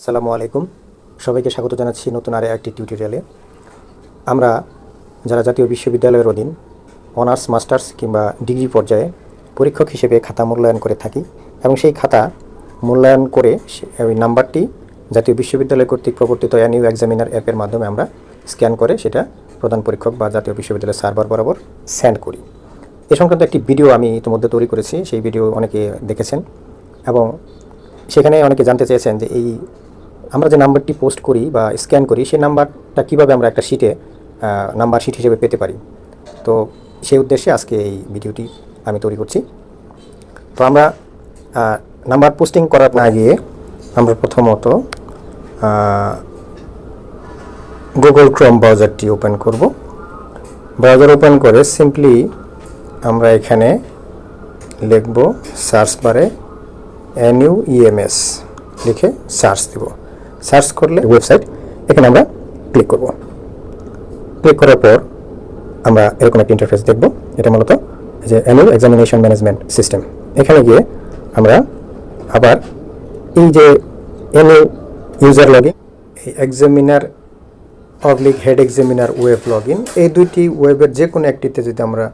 আসসালামু আলাইকুম। সবাইকে স্বাগত জানাচ্ছি নতুন আরও একটি টিউটোরিয়ালে। আমরা যারা জাতীয় বিশ্ববিদ্যালয়ের অধীন, অনার্স, মাস্টার্স কিংবা ডিগ্রি পর্যায়ে পরীক্ষক হিসেবে খাতা মূল্যায়ন করে থাকি এবং সেই খাতা মূল্যায়ন করে ওই নাম্বারটি জাতীয় বিশ্ববিদ্যালয় কর্তৃক প্রবর্তিত অ্যানিউ এক্সামিনার অ্যাপের মাধ্যমে আমরা স্ক্যান করে সেটা প্রধান পরীক্ষক বা জাতীয় বিশ্ববিদ্যালয়ের সার্ভার বরাবর সেন্ড করি। এ সংক্রান্ত একটি ভিডিও আমি ইতিমধ্যে তৈরি করেছি, সেই ভিডিও অনেকে দেখেছেন এবং সেখানে অনেকে জানতে চেয়েছেন যে এই আমরা যে নাম্বারটি পোস্ট করি বা স্ক্যান করি, সেই নাম্বারটা কীভাবে আমরা একটা শিটে নাম্বার শিট হিসেবে পেতে পারি? তো সেই উদ্দেশ্যে আজকে এই ভিডিওটি আমি তৈরি করছি। তো আমরা নাম্বার পোস্টিং করার না গিয়ে আমরা প্রথমত গুগল ক্রোম ব্রাউজারটি ওপেন করব। ব্রাউজার ওপেন করে সিম্পলি আমরা এখানে লিখব সার্চ বারে N U E M S লিখে সার্চ দেব। সার্চ করলে ওয়েবসাইট, এখানে আমরা ক্লিক করব। ক্লিক করার পর আমরা এরকম একটা ইন্টারফেস দেখব। এটা মূলত যে অ্যানুয়াল এক্সামিনেশন ম্যানেজমেন্ট সিস্টেম এখানে গিয়ে আমরা আবার এই যে এনইউ ইউজার লগইন এই examiner oblique head examiner web log in এই দুইটি ওয়েবের যে কোনো একটিতে যদি আমরা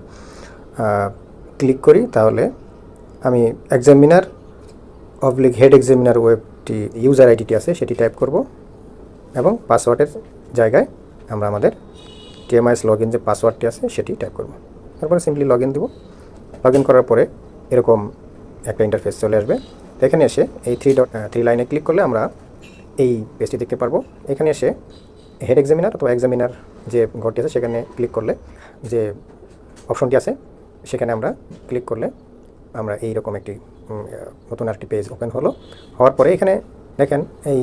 ক্লিক করি, তাহলে আমি এক্সামিনার অবলিক হেড এক্সামিনার ওয়েবটি ইউজার আইডিটি আছে, সেটি টাইপ করব এবং পাসওয়ার্ডের জায়গায় আমরা আমাদের টিএমআইএস লগ ইন যে পাসওয়ার্ডটি আছে, সেটি টাইপ করব। তারপরে সিম্পলি লগ ইন দেবো। লগ ইন করার পরে এরকম একটা ইন্টারফেস চলে আসবে। এখানে এসে এই থ্রি ডট থ্রি লাইনে ক্লিক করলে আমরা এই পেজটি দেখতে পারব। এখানে এসে হেড এক্সামিনার অথবা এক্সামিনার যে ঘরটি আছে, সেখানে ক্লিক করলে যে অপশনটি আছে, সেখানে আমরা ক্লিক করলে আমরা এই রকম একটি নতুন একটি পেজ ওপেন হলো। হওয়ার পরে এখানে দেখেন এই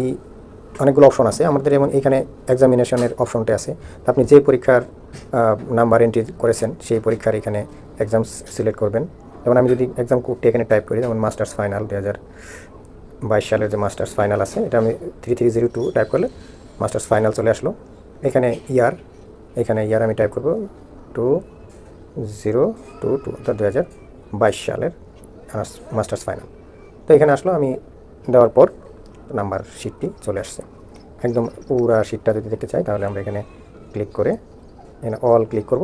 অনেকগুলো অপশন আছে। আমাদের যেমন এখানে এক্সামিনেশনের অপশনটা আছে। আপনি যে পরীক্ষার নাম্বার এন্ট্রি করেছেন, সেই পরীক্ষার এখানে এক্সাম সিলেক্ট করবেন। যেমন আমি যদি এক্সাম কোডটি এখানে টাইপ করি, যেমন মাস্টার্স ফাইনাল দু হাজার বাইশ সালের যে মাস্টার্স ফাইনাল আছে, এটা আমি three three zero two type করলে মাস্টার্স ফাইনাল চলে আসলো। এখানে ইয়ার এখানে ইয়ার আমি টাইপ করব টু জিরো টু টু অর্থাৎ দু হাজার বাইশ সালের মাস্টার্স ফাইনাল তো এখানে আসলো, আমি দেওয়ার পর নাম্বার শিটটি চলে আসছে। একদম পুরা শিটটা যদি দেখতে চাই, তাহলে আমরা এখানে ক্লিক করে, এখানে অল ক্লিক করব।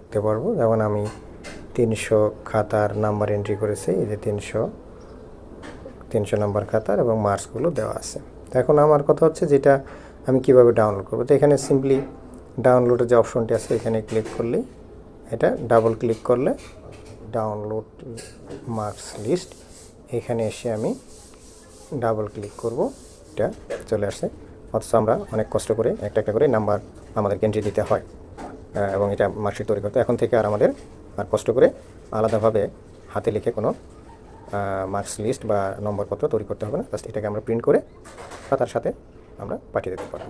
দেখতে পারব, যেমন আমি তিনশো খাতার নাম্বার এন্ট্রি করেছি, এই যে তিনশো তিনশো নাম্বার খাতার এবং মার্কসগুলো দেওয়া আছে। তো এখন আমার কথা হচ্ছে যেটা আমি কীভাবে ডাউনলোড করব। তো এখানে সিম্পলি ডাউনলোডের যে অপশনটি আছে, এখানে ক্লিক করলেই এটা ডাবল ক্লিক করলে ডাউনলোড মার্কস লিস্ট এখানে এসে আমি ডাবল ক্লিক করব, এটা চলে আসছে। অথচ আমরা অনেক কষ্ট করে একটা একটা করে নাম্বার আমাদেরকে এন্ট্রি দিতে হয় এবং এটা মার্কশিট তৈরি করতে এখন থেকে আর আমাদের আর কষ্ট করে আলাদাভাবে হাতে লিখে কোনো মার্কস লিস্ট বা নম্বরপত্র তৈরি করতে হবে না। জাস্ট এটাকে আমরা প্রিন্ট করে খাতার সাথে আমরা পাঠিয়ে দিতে পারব।